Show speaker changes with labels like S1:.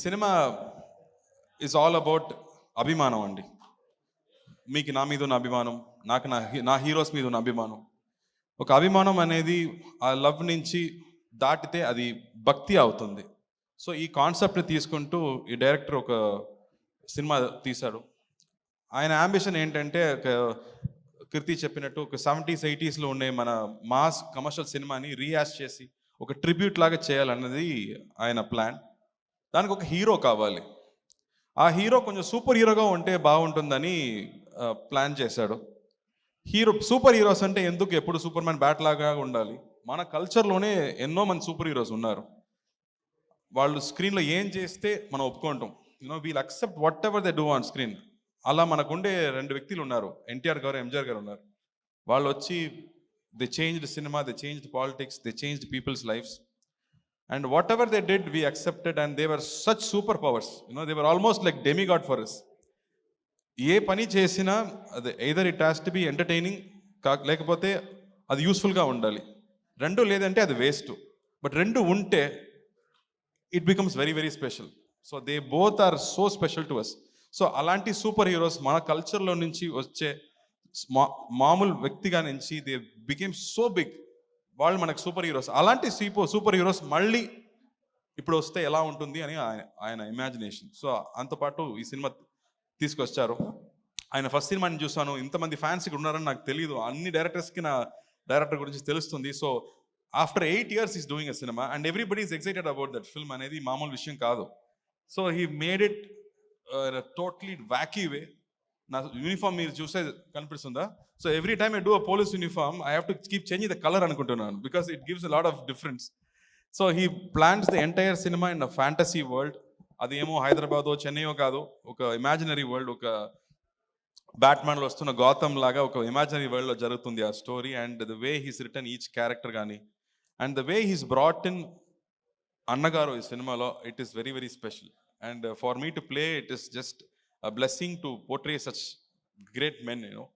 S1: Cinema is all about అభిమానం అండి. మీకు నా మీద ఉన్న అభిమానం నాకు నా హీ- నా హీరోస్ మీద ఉన్న అభిమానం. ఒక అభిమానం అనేది ఆ లవ్ నుంచి దాటితే అది భక్తి అవుతుంది. సో ఈ కాన్సెప్ట్ని తీసుకుంటూ ఈ డైరెక్టర్ ఒక సినిమా తీశాడు. ఆయన అంబిషన్ ఏంటంటే ఒక కీర్తి చెప్పినట్టు ఒక సెవెంటీస్ ఎయిటీస్లో ఉండే మన మాస్ కమర్షియల్ సినిమాని రీయాస్ చేసి ఒక ట్రిబ్యూట్ లాగా చేయాలన్నది ఆయన ప్లాన్ దానికి ఒక హీరో కావాలి. ఆ హీరో కొంచెం సూపర్ హీరోగా ఉంటే బాగుంటుందని ప్లాన్ చేశాడు. హీరో సూపర్ హీరోస్ అంటే ఎందుకు ఎప్పుడు సూపర్ మ్యాన్ బ్యాట్ లాగా ఉండాలి? మన కల్చర్లోనే ఎన్నో మంది సూపర్ హీరోస్ ఉన్నారు. వాళ్ళు స్క్రీన్లో ఏం చేస్తే మనం ఒప్పుకుంటాం. You know we'll accept whatever they do on screen అలా మనకుండే రెండు వ్యక్తులు ఉన్నారు. ఎన్టీఆర్ గారు ఎంజిఆర్ గారు ఉన్నారు. వాళ్ళు వచ్చి they changed cinema they changed politics they changed people's lives and whatever they did we accepted and they were such super powers you know they were almost like demigod for us ఏ పని చేసినా అది either it has to be entertaining కా లేకపోతే అది యూస్ఫుల్గా ఉండాలి. రెండు లేదంటే అది వేస్ట్ బట్ రెండు ఉంటే it becomes very very special so they both are so special to us so అలాంటి సూపర్ హీరోస్ మన కల్చర్లో నుంచి వచ్చే మా- మామూలు వ్యక్తిగా నుంచి దే బికేమ్ సో బిగ్ వాళ్ళు మనకు సూపర్ హీరోస్ అలాంటి సీపో సూపర్ హీరోస్ మళ్ళీ ఇప్పుడు వస్తే ఎలా ఉంటుంది అని ఆయన ఆయన ఇమాజినేషన్ సో అంతపాటు ఈ సినిమా తీసుకొచ్చారు. ఆయన ఫస్ట్ సినిమాని చూసాను ఇంతమంది ఫ్యాన్స్ ఇక్కడ ఉన్నారని నాకు తెలియదు అన్ని డైరెక్టర్స్కి నా డైరెక్టర్ గురించి తెలుస్తుంది. So after eight years is doing a cinema and everybody is excited about that film అనేది మామూలు విషయం కాదు. So he made it totally wacky way నా యూనిఫామ్ మీరు చూస్తే కనిపిస్తుందా? So every time I do a police uniform I have to keep change the colour అనుకుంటున్నాను because it gives lot of difference so he plans the entire cinema in a fantasy world అది ఏమో హైదరాబాదో చెన్నైయో కాదు ఒక imaginary world ఒక బ్యాట్మ్యాన్లో వస్తున్న గౌతమ్ లాగా ఒక imaginary వరల్డ్లో జరుగుతుంది ఆ story and the way he's return each character కానీ and the way he's brought in అన్నగారు ఈ సినిమాలో it is very very special and for me to play it is just a blessing to portray such great men, you know.